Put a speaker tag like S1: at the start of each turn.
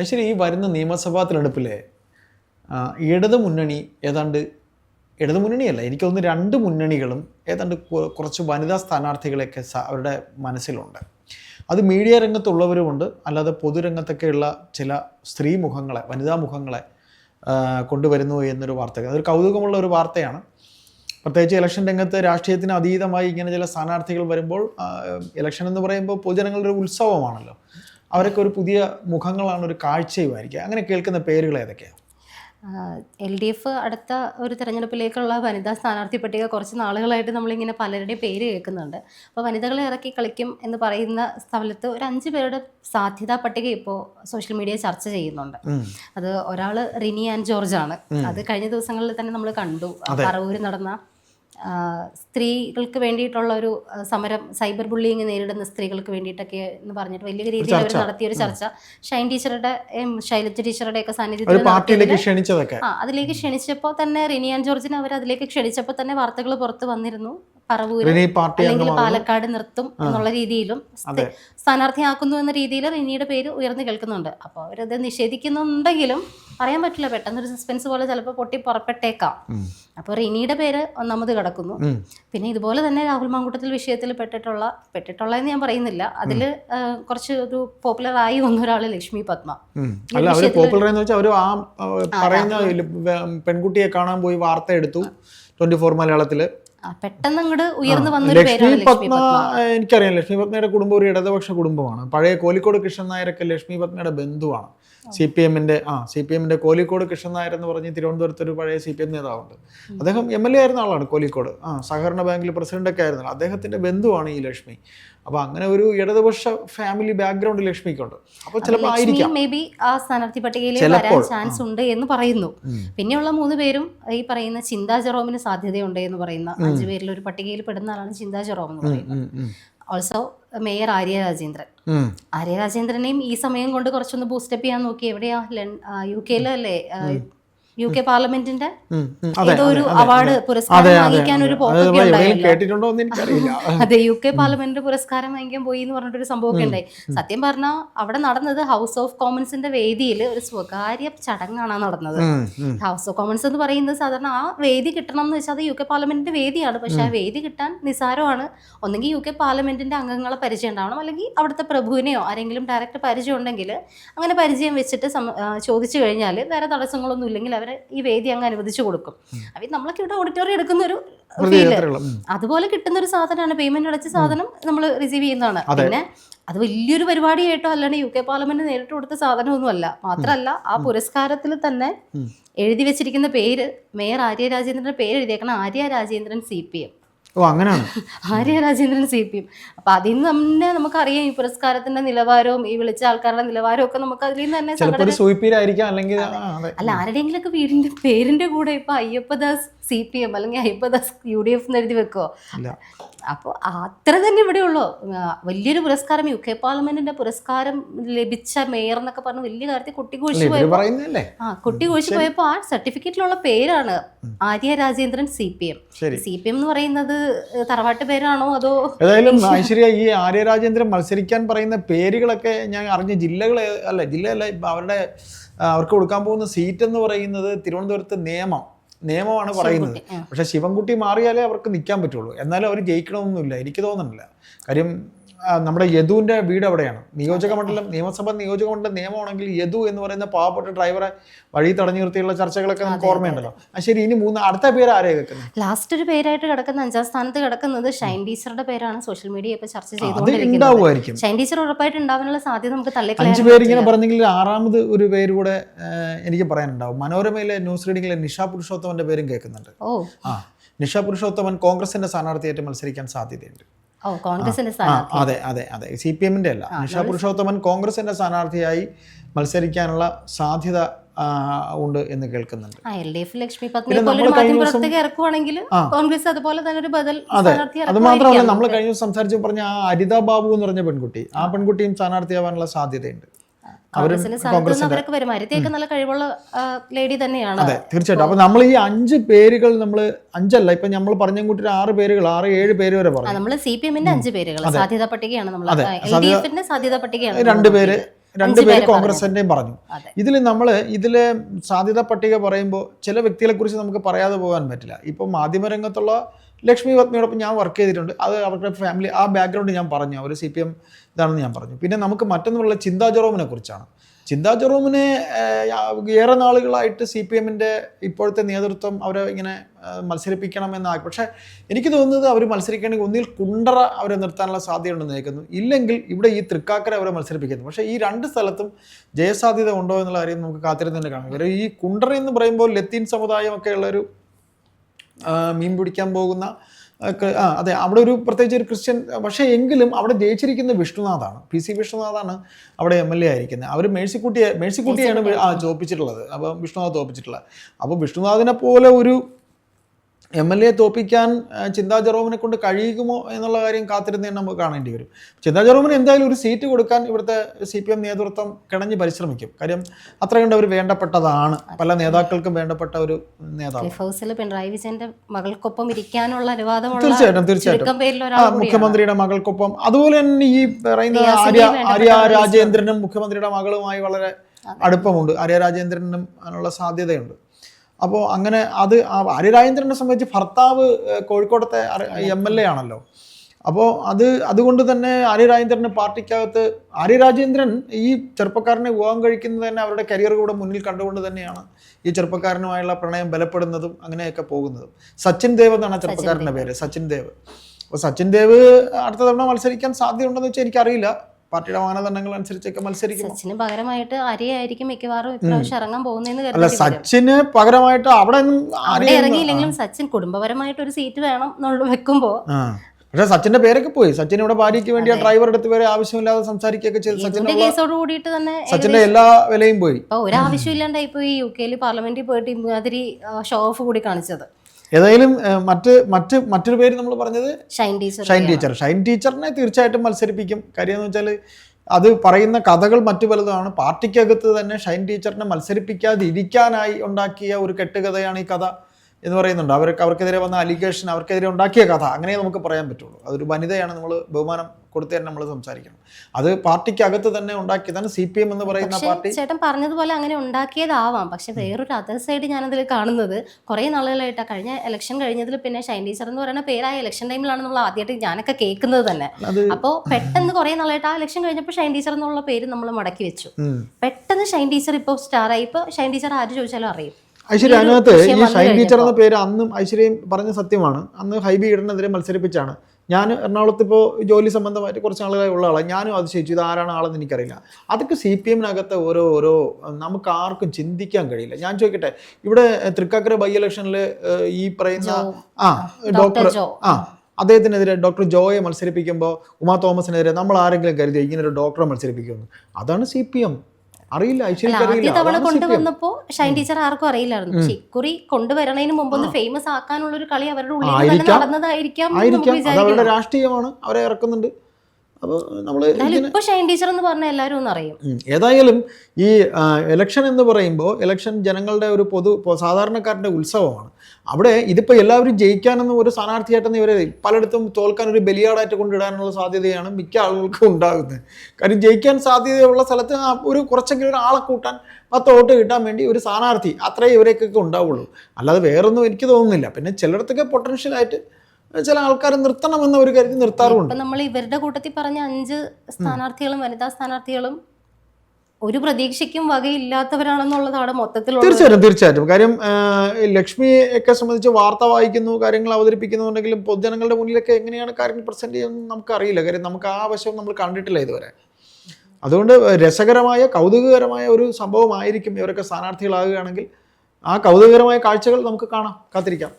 S1: Actually ഈ വരുന്ന നിയമസഭാ തിരഞ്ഞെടുപ്പിലെ ഇടതു മുന്നണി ഏതാണ്ട് ഇടതു മുന്നണിയല്ല എനിക്ക് തോന്നുന്നു രണ്ട് മുന്നണികളും ഏതാണ്ട് കുറച്ച് വനിതാ സ്ഥാനാർത്ഥികളെയൊക്കെ അവരുടെ മനസ്സിലുണ്ട്. അത് മീഡിയ രംഗത്തുള്ളവരുമുണ്ട്. അല്ലാതെ പൊതുരംഗത്തൊക്കെയുള്ള ചില സ്ത്രീ മുഖങ്ങളെ വനിതാ മുഖങ്ങളെ കൊണ്ടുവരുന്നു എന്നൊരു വാർത്ത അതൊരു കൗതുകമുള്ള ഒരു വാർത്തയാണ്. പ്രത്യേകിച്ച് ഇലക്ഷൻ രംഗത്ത് രാഷ്ട്രീയത്തിന് അതീതമായി ഇങ്ങനെ ചില സ്ഥാനാർത്ഥികൾ വരുമ്പോൾ ഇലക്ഷൻ എന്ന് പറയുമ്പോൾ പൊതുജനങ്ങളുടെ ഒരു ഉത്സവമാണല്ലോ. അവരൊക്കെ ഒരു പുതിയ മുഖങ്ങളാണ് ഒരു കാഴ്ചയുമായിരിക്കുക. അങ്ങനെ കേൾക്കുന്ന പേരുകൾ ഏതൊക്കെയാണ്?
S2: എൽ ഡി എഫ് അടുത്ത ഒരു തെരഞ്ഞെടുപ്പിലേക്കുള്ള വനിതാ സ്ഥാനാർത്ഥി പട്ടിക കുറച്ച് നാളുകളായിട്ട് നമ്മളിങ്ങനെ പലരുടെയും പേര് കേൾക്കുന്നുണ്ട്. അപ്പോൾ വനിതകളെ ഇറക്കി കളിക്കും എന്ന് പറയുന്ന സ്ഥലത്ത് ഒരു അഞ്ച് പേരുടെ സാധ്യതാ പട്ടിക ഇപ്പോൾ സോഷ്യൽ മീഡിയ ചർച്ച ചെയ്യുന്നുണ്ട്. അത് ഒരാൾ റിനി ആൻഡ് ജോർജ് ആണ് അത് കഴിഞ്ഞ ദിവസങ്ങളിൽ തന്നെ നമ്മൾ കണ്ടു. പറവൂർ നടന്ന സ്ത്രീകൾക്ക് വേണ്ടിയിട്ടുള്ള ഒരു സമരം സൈബർ ബുള്ളിങ് നേരിടുന്ന സ്ത്രീകൾക്ക് വേണ്ടിയിട്ടൊക്കെ എന്ന് പറഞ്ഞിട്ട് വലിയ രീതിയിൽ അവർ നടത്തിയ ഒരു ചർച്ച. ഷൈൻ ടീച്ചറുടെ ശൈലജ ടീച്ചറുടെ ഒക്കെ സാന്നിധ്യത്തിൽ ആ അതിലേക്ക് ക്ഷണിച്ചപ്പോൾ തന്നെ റിനിയാൻ ജോർജിനെ അവർ അതിലേക്ക് ക്ഷണിച്ചപ്പോൾ തന്നെ വാർത്തകൾ പുറത്ത് വന്നിരുന്നു.
S1: പാർട്ടി
S2: അല്ലെങ്കിൽ പാലക്കാട് നിർത്തും എന്നുള്ള രീതിയിലും സ്ഥ- സ്ഥാനാർത്ഥിയാക്കുന്നു എന്ന രീതിയിൽ റിനിയുടെ പേര് ഉയർന്നു കേൾക്കുന്നുണ്ട്. അപ്പോൾ അവരത് നിഷേധിക്കുന്നുണ്ടെങ്കിലും പറയാൻ പറ്റില്ല. പെട്ടെന്നൊരു സസ്പെൻസ് പോലെ ചിലപ്പോൾ പൊട്ടി പുറപ്പെട്ടേക്കാം. അപ്പോൾ റിനിയുടെ പേര് ഒന്നാമത് കിടക്കുന്നു. പിന്നെ ഇതുപോലെ തന്നെ രാഹുൽ മാങ്കൂട്ടത്തിൽ വിഷയത്തിൽ പെട്ടിട്ടുള്ള പെട്ടിട്ടുള്ള എന്ന് ഞാൻ പറയുന്നില്ല. അതിൽ കുറച്ച് ഒരു പോപ്പുലർ ആയി വന്ന ഒരാൾ ലക്ഷ്മി പത്മ.
S1: പോപ്പുലർ എന്ന് വെച്ചാൽ അവർ ആ പറയുന്ന പെൺകുട്ടിയെ കാണാൻ പോയി വാർത്ത എടുത്തു ട്വന്റി ഫോർ
S2: മലയാളത്തിൽ. പെട്ടെന്ന് അങ്ങോട്ട് ഉയർന്നു വന്നൊരു
S1: ലക്ഷ്മി
S2: പേരാണ് ലക്ഷ്മി
S1: പത്മ
S2: പത്മ.
S1: എനിക്കറിയാം. ലക്ഷ്മി പത്മയുടെ കുടുംബം ഒരു ഇടതുപക്ഷ കുടുംബമാണ്. പഴയ കോലിക്കോട് കൃഷ്ണൻ നായരൊക്കെ ലക്ഷ്മി പത്മയുടെ ബന്ധുവാണ്. സി പി എമ്മിന്റെ ആ സി പി എമ്മിന്റെ കോലിക്കോട് കൃഷ്ണൻ നായർ എന്ന് പറഞ്ഞ് തിരുവനന്തപുരത്ത് ഒരു പഴയ സി പി എം നേതാവുണ്ട്. അദ്ദേഹം എം എൽ എ ആയിരുന്ന ആളാണ് കോലിക്കോട്. ആ സഹകരണ ബാങ്കിൽ പ്രസിഡന്റ് ഒക്കെ ആയിരുന്നു അദ്ദേഹത്തിന്റെ ബന്ധുവാണ് ഈ ലക്ഷ്മി. അപ്പൊ അങ്ങനെ ഒരു ഇടതുപക്ഷ ഫാമിലി ബാക്ക്ഗ്രൗണ്ട് ലക്ഷ്മിക്കുണ്ട്. അപ്പൊ ചിലപ്പോൾ ആയിരിക്കാം.
S2: മേ ബി ആ സ്ഥാനാർത്ഥി പട്ടികയിൽ വരാൻ ചാൻസ് ഉണ്ട് എന്ന് പറയുന്നു. പിന്നെയുള്ള മൂന്ന് പേരും ഈ പറയുന്ന ചിന്താ ജെറോമിന് സാധ്യതയുണ്ട് എന്ന് പറയുന്ന അഞ്ചു പേരിൽ ഒരു പട്ടികയിൽ പെടുന്ന ആളാണ് ചിന്താ ജെറോം എന്ന് പറയുന്നത്. Also mayor Arya Rajendran. Arya രാജേന്ദ്രനെയും ഈ സമയം കൊണ്ട് കുറച്ചൊന്ന് ബൂസ്റ്റപ്പ് ചെയ്യാൻ നോക്കി. എവിടെയാ? യു കെയിലല്ലേ യു കെ പാർലമെന്റിന്റെ ഒരു അവാർഡ് പുരസ്കാരം വാങ്ങിക്കാൻ ഒരു
S1: അത്
S2: പോക്കൊക്കെ
S1: കേട്ടിട്ടുണ്ടോ എന്ന് എനിക്കറിയില്ല.
S2: അതെ യു കെ പാർലമെന്റ് പുരസ്കാരം വാങ്ങിക്കാൻ പോയി എന്ന് പറഞ്ഞിട്ടൊരു സംഭവമൊക്കെ ഉണ്ടായി. സത്യം പറഞ്ഞാൽ അവിടെ നടന്നത് ഹൗസ് ഓഫ് കോമൺസിന്റെ വേദിയിൽ ഒരു സ്വകാര്യ ചടങ്ങാണ് നടന്നത്. ഹൗസ് ഓഫ് കോമൺസ് എന്ന് പറയുന്നത് സാധാരണ ആ വേദി കിട്ടണം എന്ന് വെച്ചാൽ അത് യു കെ പാർലമെന്റിന്റെ വേദിയാണ്. പക്ഷെ ആ വേദി കിട്ടാൻ നിസാരമാണ് ഒന്നെങ്കിൽ യു കെ പാർലമെന്റിന്റെ അംഗങ്ങളെ പരിചയം ഉണ്ടാവണം. അല്ലെങ്കിൽ അവിടുത്തെ പ്രഭുവിനെയോ ആരെങ്കിലും ഡയറക്റ്റ് പരിചയം ഉണ്ടെങ്കിൽ അങ്ങനെ പരിചയം വെച്ചിട്ട് ചോദിച്ചു കഴിഞ്ഞാൽ വേറെ തടസ്സങ്ങളൊന്നും ഇല്ലെങ്കിൽ അവർ ഈ വേദി അങ്ങ് അനുവദിച്ചു കൊടുക്കും. അപ്പം നമ്മളൊക്കെ ഇവിടെ ഓഡിറ്റോറിയം എടുക്കുന്ന ഒരു
S1: ഫീൽ.
S2: അതുപോലെ കിട്ടുന്ന ഒരു സാധനമാണ് പേയ്മെന്റ് അടച്ച സാധനം നമ്മൾ റിസീവ് ചെയ്യുന്നതാണ്. പിന്നെ അത് വലിയൊരു പരിപാടിയായിട്ടോ അല്ലാണ്ട് യു കെ പാർലമെന്റ് നേരിട്ട് കൊടുത്ത സാധനമൊന്നുമല്ല. മാത്രമല്ല ആ പുരസ്കാരത്തിൽ തന്നെ എഴുതി വെച്ചിരിക്കുന്ന പേര് മേയർ ആര്യ രാജേന്ദ്രന്റെ പേര് എഴുതിയേക്കണം Arya Rajendran C P M
S1: ഓ അങ്ങനെയാണ്
S2: Arya Rajendran C P M. അപ്പൊ അതിൽ നിന്ന് തന്നെ നമുക്കറിയാം ഈ പുരസ്കാരത്തിന്റെ നിലവാരവും ഈ വിളിച്ച ആൾക്കാരുടെ നിലവാരവും ഒക്കെ നമുക്ക് അതിൽ നിന്ന് തന്നെ
S1: ചിലപ്പോൾ ഒരു സൂയിപ്പീരായിരിക്കാം അല്ലെങ്കിൽ
S2: അല്ല ആരുടെയെങ്കിലും ഒക്കെ വീടിന്റെ പേരിന്റെ കൂടെ ഇപ്പൊ അയ്യപ്പദാസ് സി പി എം അല്ലെങ്കിൽ അയ്യപ്പദാസ് യു ഡി എഫ് എന്ന് എഴുതി വെക്കോ
S1: അപ്പൊ
S2: അപ്പോൾ അത്ര തന്നെ ഇവിടെ ഉള്ളൂ. വലിയൊരു പുരസ്കാരം യു കെ പാർലമെന്റിന്റെ പുരസ്കാരം ലഭിച്ച മേയർ എന്നൊക്കെ പറഞ്ഞ് വലിയ കാര്യത്തിൽ കുട്ടി കുഴിച്ചു
S1: ഇവർ
S2: പോയപ്പോ ആ കുട്ടി കുഴിച്ചു പോയപ്പോ ആ സർട്ടിഫിക്കറ്റിലുള്ള പേരാണ് Arya Rajendran C P M. C P M എന്ന് പറയുന്നത് തറവാട്ട് പേരാണോ അതോ
S1: ഏതായാലും ഐശ്വര്യ ഈ ആര്യരാജേന്ദ്രൻ മത്സരിക്കാൻ പറയുന്ന പേരുകളൊക്കെ ഞാൻ അറിഞ്ഞ ജില്ലകൾ അല്ല ജില്ലയല്ല ഇപ്പൊ അവരുടെ അവർക്ക് കൊടുക്കാൻ പോകുന്ന സീറ്റ് എന്ന് പറയുന്നത് തിരുവനന്തപുരത്ത് നിയമം നിയമമാണ് പറയുന്നത്. പക്ഷെ ശിവൻകുട്ടി മാറിയാലേ അവർക്ക് നിൽക്കാൻ പറ്റുള്ളൂ. എന്നാലും അവർ ജയിക്കണമെന്നില്ല. എനിക്ക് തോന്നുന്നില്ല. കാര്യം നമ്മുടെ യദുവിന്റെ വീട് അവിടെയാണ്. നിയോജക മണ്ഡലം നിയമസഭ നിയോജക മണ്ഡലം നിയമമാണെങ്കിൽ യദു എന്ന് പറയുന്ന പാവപ്പെട്ട ഡ്രൈവറെ വഴി തടഞ്ഞു നിർത്തിയുള്ള ചർച്ചകളൊക്കെ നമുക്ക് ഓർമ്മയുണ്ടല്ലോ. ആ ശരി ഇനി മൂന്ന് അടുത്ത പേര് ആരെയാ കേൾക്കുന്നത്?
S2: ലാസ്റ്റ് ഒരു പേരായിട്ട് കിടക്കുന്ന അഞ്ചാം സ്ഥാനത്ത് കിടക്കുന്നത് ഷൈൻ ടീച്ചറുടെ പേരാണ്. സോഷ്യൽ മീഡിയ ഇപ്പൊ ചർച്ച ചെയ്തുകൊണ്ടിരിക്കുന്നത്. ഷൈൻ ടീച്ചർ ഉറപ്പായിട്ട് ഉണ്ടാവാനുള്ള സാധ്യത നമുക്ക്
S1: അഞ്ച് പേര് ഇങ്ങനെ പറഞ്ഞെങ്കിൽ ആറാമത് ഒരു പേര് കൂടെ എനിക്ക് പറയാനുണ്ടാവും. മനോരമയിലെ ന്യൂസ് റീഡിംഗിലെ നിഷ പുരുഷോത്തമന്റെ പേരും കേൾക്കുന്നുണ്ട്.
S2: ഓ.
S1: ആ നിഷ പുരുഷോത്തമൻ കോൺഗ്രസിന്റെ സ്ഥാനാർത്ഥിയായിട്ട് മത്സരിക്കാൻ സാധ്യതയുണ്ട്.
S2: കോൺഗ്രസിന്റെ
S1: അതെ അതെ അതെ. സി പി എമ്മിന്റെ അല്ല. നിഷ പുരുഷോത്തമൻ കോൺഗ്രസിന്റെ സ്ഥാനാർത്ഥിയായി മത്സരിക്കാനുള്ള സാധ്യത ഉണ്ട് എന്ന് കേൾക്കുന്നുണ്ട്.
S2: എൽ ഡി എഫ് ലക്ഷ്മി ഇറക്കുവാണെങ്കിൽ കോൺഗ്രസ് അതുപോലെ തന്നെ ഒരു ബദൽ
S1: അതെ അത് മാത്രമല്ല നമ്മൾ കഴിഞ്ഞ ദിവസം സംസാരിച്ചു പറഞ്ഞ ആ അരിത ബാബു എന്ന് പറഞ്ഞ പെൺകുട്ടി ആ. പെൺകുട്ടിയും സ്ഥാനാർത്ഥിയാവാനുള്ള സാധ്യതയുണ്ട്.
S2: നിന്ന് അവരൊക്കെ വരും അരുത്തേക്ക് നല്ല കഴിവുള്ള ലേഡി തന്നെയാണ്.
S1: അതെ തീർച്ചയായിട്ടും. അപ്പൊ നമ്മൾ ഈ അഞ്ച് പേരുകൾ നമ്മൾ അഞ്ചല്ല ഇപ്പൊ നമ്മൾ പറഞ്ഞ കൂട്ടി ആറ് പേരുകൾ ആറ് ഏഴ് പേര് വരെ പറഞ്ഞു.
S2: നമ്മൾ സി പി എമ്മിന്റെ അഞ്ച് പേരുകൾ സാധ്യതാ പട്ടികയാണ് നമ്മൾ എൽ ഡി എഫിന്റെ സാധ്യതാ പട്ടികയാണ്
S1: രണ്ട് പേര് രണ്ടുപേര്
S2: പേരെ
S1: കോൺഗ്രസിന്റെയും പറഞ്ഞു. ഇതിൽ നമ്മൾ ഇതിലെ സാധ്യത പട്ടിക പറയുമ്പോൾ ചില വ്യക്തികളെ കുറിച്ച് നമുക്ക് പറയാതെ പോകാൻ പറ്റില്ല. ഇപ്പൊ മാധ്യമരംഗത്തുള്ള ലക്ഷ്മി പത്മിയോടൊപ്പം ഞാൻ വർക്ക് ചെയ്തിട്ടുണ്ട്. അത് അവരുടെ ഫാമിലി ആ ബാക്ക്ഗ്രൗണ്ട് ഞാൻ പറഞ്ഞു. അവർ സി പി എം ഇതാണെന്ന് ഞാൻ പറഞ്ഞു. പിന്നെ നമുക്ക് മറ്റൊന്നുള്ള ചിന്താ ജെറോമിനെ കുറിച്ചാണ്. ചിന്താ ജെറോമിനെ ഏറെ നാളുകളായിട്ട് സി പി എമ്മിന്റെ ഇപ്പോഴത്തെ നേതൃത്വം അവരെ ഇങ്ങനെ ഏഹ്, മത്സരിപ്പിക്കണമെന്ന് ആ- പക്ഷേ എനിക്ക് തോന്നുന്നത് അവർ മത്സരിക്കണമെങ്കിൽ ഒന്നിൽ കുണ്ടറ അവരെ നിർത്താനുള്ള സാധ്യതയുണ്ടെന്ന് നിൽക്കുന്നു ഇല്ലെങ്കിൽ ഇവിടെ ഈ തൃക്കാക്കര അവരെ മത്സരിപ്പിക്കുന്നു. പക്ഷേ ഈ രണ്ട് സ്ഥലത്തും ജയസാധ്യത ഉണ്ടോ എന്നുള്ള കാര്യം നമുക്ക് കാത്തിരുന്ന് തന്നെ കാണാം. ഈ കുണ്ടറ എന്ന് പറയുമ്പോൾ ലത്തീൻ സമുദായമൊക്കെ ഉള്ളൊരു ആ, മീൻ പിടിക്കാൻ പോകുന്ന ആ അതെ അവിടെ ഒരു പ്രത്യേകിച്ച് ഒരു ക്രിസ്ത്യൻ പക്ഷേ എങ്കിലും അവിടെ ജയിച്ചിരിക്കുന്ന വിഷ്ണുനാഥാണ്. പി സി വിഷ്ണുനാഥാണ് അവിടെ എം എൽ എ ആയിരിക്കുന്നത്. അവർ മേഴ്സിക്കുട്ടിയെ മേഴ്സിക്കുട്ടിയാണ് ആ തോപ്പിച്ചിട്ടുള്ളത് അപ്പം വിഷ്ണുനാഥ് തോപ്പിച്ചിട്ടുള്ളത്. അപ്പോൾ വിഷ്ണുനാഥിനെ പോലെ ഒരു എം എൽ എ തോപ്പിക്കാൻ ചിന്താ ജെറോമിനെ കൊണ്ട് കഴിയുമോ എന്നുള്ള കാര്യം കാത്തിരുന്ന് തന്നെ നമുക്ക് കാണേണ്ടി വരും. ചിന്താ ജെറോമിന് എന്തായാലും ഒരു സീറ്റ് കൊടുക്കാൻ ഇവിടുത്തെ സി പി എം നേതൃത്വം കിണഞ്ഞ് പരിശ്രമിക്കും. കാര്യം അത്ര കണ്ട് അവർ വേണ്ടപ്പെട്ടതാണ്. പല നേതാക്കൾക്കും വേണ്ടപ്പെട്ട ഒരു നേതാവ്.
S2: ഹൗസിൽ പിണറായി വിജയന്റെ മകൾക്കൊപ്പം ഇരിക്കാനുള്ള അനുവാദം
S1: തീർച്ചയായിട്ടും തീർച്ചയായിട്ടും. മുഖ്യമന്ത്രിയുടെ മകൾക്കൊപ്പം. അതുപോലെ തന്നെ ഈ പറയുന്ന ആര്യ ആര്യ രാജേന്ദ്രനും മുഖ്യമന്ത്രിയുടെ മകളുമായി വളരെ അടുപ്പമുണ്ട്. ആര്യ രാജേന്ദ്രനും അതിനുള്ള സാധ്യതയുണ്ട്. അപ്പോൾ അങ്ങനെ അത് ആര്യരാജേന്ദ്രനെ സംബന്ധിച്ച് ഭർത്താവ് കോഴിക്കോടത്തെ എം എൽ എ ആണല്ലോ. അപ്പോൾ അത് അതുകൊണ്ട് തന്നെ ആര്യരാജേന്ദ്രന് പാർട്ടിക്കകത്ത് ആര്യരാജേന്ദ്രൻ ഈ ചെറുപ്പക്കാരനെ വിവാഹം കഴിക്കുന്നത് തന്നെ അവരുടെ കരിയർ കൂടെ മുന്നിൽ കണ്ടുകൊണ്ട് തന്നെയാണ് ഈ ചെറുപ്പക്കാരനുമായുള്ള പ്രണയം ബലപ്പെടുന്നതും അങ്ങനെയൊക്കെ പോകുന്നതും. സച്ചിൻ ദേവ് എന്നാണ് ചെറുപ്പക്കാരന്റെ പേര് സച്ചിൻ ദേവ്. അപ്പോൾ സച്ചിൻ ദേവ് അടുത്ത തവണ മത്സരിക്കാൻ സാധ്യതയുണ്ടെന്ന് വെച്ചാൽ എനിക്കറിയില്ല. പാർട്ടിയുടെ മാനദണ്ഡങ്ങൾ അനുസരിച്ചൊക്കെ മത്സരിക്കും
S2: സച്ചിന് പകരമായിട്ട് അരിയായിരിക്കും മിക്കവാറും ഇപ്രാവശ്യം ഇറങ്ങാൻ പോകുന്നതെന്ന്
S1: അല്ല
S2: കരുതി
S1: സച്ചിന് പകരമായിട്ട് അവിടെ ഒന്നും
S2: അവിടെ
S1: ആരെയും-
S2: ഇറങ്ങിയില്ലെങ്കിലും സച്ചിൻ കുടുംബപരമായിട്ട് ഒരു സീറ്റ് വേണം എന്നുള്ള വെക്കുമ്പോ.
S1: ആ. പക്ഷെ സച്ചിന്റെ പേരൊക്കെ പോയി. സച്ചിൻ ഇവിടെ ഭാര്യയ്ക്ക് വേണ്ടി ആ ഡ്രൈവർ എടുത്ത് പേരെ ആവശ്യമില്ലാതെ സംസാരിക്കുകയൊക്കെ ചെയ്തു
S2: ഇതിന്റെ
S1: സച്ചിന്റെ
S2: കേസോട് കൂടിയിട്ട് തന്നെ
S1: സച്ചിന്റെ എല്ലാ വിലയും പോയി.
S2: ഇപ്പൊ ഒരാവശ്യമില്ലാണ്ടായി പോയി യു കെയിൽ പാർലമെന്റിൽ പോയിട്ട് ഇമാതിരി ഷോ ഓഫ് കൂടി കാണിച്ചത്.
S1: ഏതായാലും മറ്റ് മറ്റ് മറ്റൊരു പേര് നമ്മൾ പറഞ്ഞത്
S2: ഷൈൻ ടീച്ചർ
S1: ഷൈൻ ടീച്ചർ. ഷൈൻ ടീച്ചറിനെ തീർച്ചയായിട്ടും മത്സരിപ്പിക്കും. കാര്യം എന്ന് വെച്ചാൽ അത് പറയുന്ന കഥകൾ മറ്റു പലതാണ് പാർട്ടിക്കകത്ത് തന്നെ ഷൈൻ ടീച്ചറിനെ മത്സരിപ്പിക്കാതിരിക്കാനായി ഉണ്ടാക്കിയ ഒരു കെട്ടുകഥയാണ് ഈ കഥ. എന്ന് പറയുന്നുണ്ട്. അവർക്ക് അവർക്കെതിരെ വന്ന അലിഗേഷൻ അവർക്കെതിരെ ഉണ്ടാക്കിയ കഥ അങ്ങനെ നമുക്ക് പറയാൻ പറ്റുള്ളൂ. അതൊരു വനിതയാണ് നമ്മൾ ബഹുമാനം കൊടുത്തു നമ്മൾ സംസാരിക്കണം. അത് പാർട്ടിക്കകത്ത് തന്നെ ഉണ്ടാക്കിയതാണ് സി പി എം എന്ന് പറയുന്ന പാർട്ടി.
S2: ചേട്ടൻ പറഞ്ഞതുപോലെ അങ്ങനെ ഉണ്ടാക്കിയതാവാം. പക്ഷെ വേറൊരു അതർ സൈഡ് ഞാനതിൽ കാണുന്നത് കുറേ നാളുകളായിട്ട് കഴിഞ്ഞ ഇലക്ഷൻ കഴിഞ്ഞതിൽ പിന്നെ ഷൈൻ ടീച്ചർ എന്ന് പറയുന്ന പേരായ ഇലക്ഷൻ ടൈമിലാണ് നമ്മൾ ആദ്യമായിട്ട് ഞാനൊക്കെ കേൾക്കുന്നത് തന്നെ. അപ്പോൾ പെട്ടെന്ന് കുറേ നാളായിട്ട് ആ ഇലക്ഷൻ കഴിഞ്ഞപ്പോൾ ഷൈൻ ടീച്ചർ എന്നുള്ള പേര് നമ്മൾ മടക്കി വെച്ചു. പെട്ടെന്ന് ഷൈൻ ടീച്ചർ ഇപ്പോൾ സ്റ്റാറായി ഇപ്പോൾ ഷൈൻ ടീച്ചർ ആര് ചോദിച്ചാലും അറിയും.
S1: ഐശ്വര്യ അതിനകത്ത് ഈ ഷൈൻ ടീച്ചർ എന്ന പേര് അന്നും ഐശ്വര്യയും പറഞ്ഞ സത്യമാണ്. അന്ന് ഹൈബി ഈഡനെതിരെ മത്സരിപ്പിച്ചാണ്. ഞാൻ എറണാകുളത്ത് ഇപ്പോൾ ജോലി സംബന്ധമായിട്ട് കുറച്ച് ആളുകളായി ഉള്ള ആളാണ് ഞാനും അതിശയിച്ചു ഇത് ആരാണ് ആളെന്ന് എനിക്കറിയില്ല. അതൊക്കെ സി പി എമ്മിനകത്ത് ഓരോ ഓരോ നമുക്ക് ആർക്കും ചിന്തിക്കാൻ കഴിയില്ല. ഞാൻ ചോദിക്കട്ടെ ഇവിടെ തൃക്കാക്കര ബൈ ഇലക്ഷനിൽ ഈ പറയുന്ന ആ
S2: ഡോക്ടർ
S1: ഡോക്ടർ ആ അദ്ദേഹത്തിനെതിരെ ഡോക്ടർ ജോയെ മത്സരിപ്പിക്കുമ്പോൾ ഉമാ തോമസിനെതിരെ നമ്മൾ ആരെങ്കിലും കരുതി ഇങ്ങനെ ഒരു ഡോക്ടറെ മത്സരിപ്പിക്കുമെന്ന്. അതാണ് സി പി എം. അറിയില്ല
S2: തവണ കൊണ്ടുവന്നപ്പോ ഷൈൻ ടീച്ചർ ആർക്കും അറിയില്ലായിരുന്നു. പക്ഷെ ഇക്കുറി കൊണ്ടുവരണതിന് മുമ്പ് ഒന്ന് ഫേമസ് ആക്കാനുള്ള ഒരു കളി അവരുടെ ഉള്ളിൽ നടന്നതായിരിക്കാം
S1: അവരുടെ രാഷ്ട്രീയമാണ്. അവരെ ഇറക്കുന്നുണ്ട്. അപ്പോൾ നമ്മൾ
S2: ഷൈൻ ടീച്ചർ എന്ന് എല്ലാവരും ഒന്ന് അറിയും.
S1: ഏതായാലും ഈ ഇലക്ഷൻ എന്ന് പറയുമ്പോൾ ഇലക്ഷൻ ജനങ്ങളുടെ ഒരു പൊതു സാധാരണക്കാരന്റെ ഉത്സവമാണ്. അവിടെ ഇതിപ്പോൾ എല്ലാവരും ജയിക്കാനെന്ന് ഒരു സ്ഥാനാർത്ഥിയായിട്ടെന്ന് ഇവരെ പലയിടത്തും തോൽക്കാൻ ഒരു ബലിയാടായിട്ട് കൊണ്ടിടാനുള്ള സാധ്യതയാണ് മിക്ക ആളുകൾക്കും ഉണ്ടാകുന്നത്. കാര്യം ജയിക്കാൻ സാധ്യതയുള്ള സ്ഥലത്ത് ഒരു കുറച്ചെങ്കിലും ഒരു ആളെ കൂട്ടാൻ പത്ത് വോട്ട് കിട്ടാൻ വേണ്ടി ഒരു സ്ഥാനാർത്ഥി അത്രേ ഇവരേക്കൊക്കെ ഉണ്ടാവുള്ളൂ. അല്ലാതെ വേറൊന്നും എനിക്ക് തോന്നുന്നില്ല. പിന്നെ ചിലയിടത്തൊക്കെ പൊട്ടൻഷ്യലായിട്ട് ചില ആൾക്കാർ നിർത്തണമെന്ന ഒരു കരുതി നിർത്താറുമുണ്ട്.
S2: നമ്മൾ ഇവരുടെ കൂട്ടത്തിൽ പറഞ്ഞ അഞ്ച് സ്ഥാനാർത്ഥികളും വനിതാ സ്ഥാനാർത്ഥികളും ഒരു പ്രതീക്ഷയ്ക്കും വകയില്ലാത്തവരാണെന്നുള്ളതാണ് മൊത്തത്തിൽ
S1: തീർച്ചയായിട്ടും തീർച്ചയായിട്ടും. കാര്യം ആ, ഒക്കെ ലക്ഷ്മിയൊക്കെ സംബന്ധിച്ച് വാർത്ത വായിക്കുന്നു കാര്യങ്ങൾ അവതരിപ്പിക്കുന്നുണ്ടെങ്കിലും പൊതുജനങ്ങളുടെ മുന്നിലൊക്കെ എങ്ങനെയാണ് കാര്യങ്ങൾ പ്രസന്റ് ചെയ്യുന്നത് നമുക്കറിയില്ല. കാര്യം നമുക്ക് ആ വശം നമ്മൾ കണ്ടിട്ടില്ല ഇതുവരെ. അതുകൊണ്ട് രസകരമായ കൗതുകകരമായ ഒരു സംഭവമായിരിക്കും ഇവരൊക്കെ സ്ഥാനാർത്ഥികളാകുകയാണെങ്കിൽ ആ കൗതുകകരമായ കാഴ്ചകൾ നമുക്ക് കാണാം കാത്തിരിക്കാം.